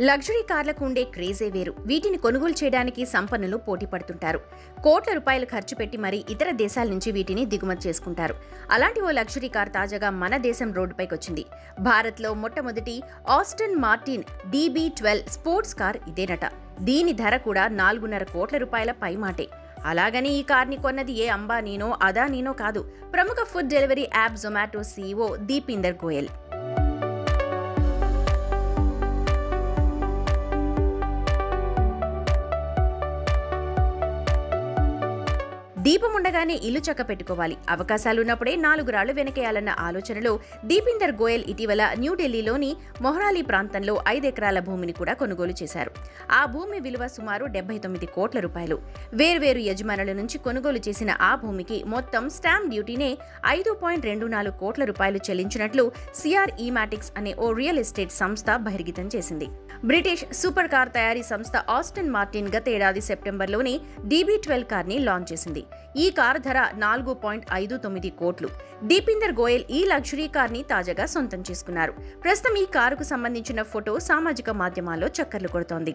Luxury కార్లకు ఉండే క్రేజే వేరు. వీటిని కొనుగోలు చేయడానికి సంపన్నులు పోటీ పడుతుంటారు. కోట్ల రూపాయలు ఖర్చు పెట్టి మరీ ఇతర దేశాల నుంచి వీటిని దిగుమతి చేసుకుంటారు. అలాంటి ఓ లగ్జరీ కార్ తాజాగా మన దేశం రోడ్డుపైకి వచ్చింది. భారత్లో మొట్టమొదటి Aston Martin DB twelve sports car ఇదేనట. దీని ధర కూడా నాలుగున్నర కోట్ల రూపాయల పైమాటే అలాగని ఈ కార్ని కొన్నది ఏ అంబానీనో అదానీనో కాదు. ప్రముఖ food delivery app Zomato CEO Deepinder Goyal. దీపం ఉండగానే ఇల్లు చక్క పెట్టుకోవాలి అవకాశాలున్నప్పుడే నాలుగు రాళ్ళు వెనకేయాలన్న ఆలోచనలో దీపిందర్ గోయల్ ఇటీవల న్యూఢిల్లీలోని మొహరాలి ప్రాంతంలో ఐదెకరాల భూమిని కూడా కొనుగోలు చేశారు. ఆ భూమి విలువ సుమారు డెబ్బై తొమ్మిది కోట్ల రూపాయలు. వేర్వేరు యజమానుల నుంచి కొనుగోలు చేసిన ఆ భూమికి మొత్తం స్టాంప్ డ్యూటీనే ఐదు పాయింట్ రెండు నాలుగు కోట్ల రూపాయలు చెల్లించినట్లు సిఆర్ ఈమాటిక్స్ అనే ఓ రియల్ ఎస్టేట్ సంస్థ బహిర్గతం చేసింది. బ్రిటిష్ సూపర్ కార్ తయారీ సంస్థ ఆస్టన్ మార్టిన్ గతేడాది సెప్టెంబర్లోనే డీబీ ట్వెల్వ్ కార్ని లాంచ్ చేసింది. ఈ కారు ధర నాలుగు పాయింట్ ఐదు తొమ్మిది కోట్లు. దీపిందర్ గోయల్ ఈ లగ్జరీ కార్ని తాజాగా సొంతం చేసుకున్నారు. ప్రస్తుతం ఈ కారుకు సంబంధించిన ఫోటో సామాజిక మాధ్యమాల్లో చక్కర్లు కొడుతోంది.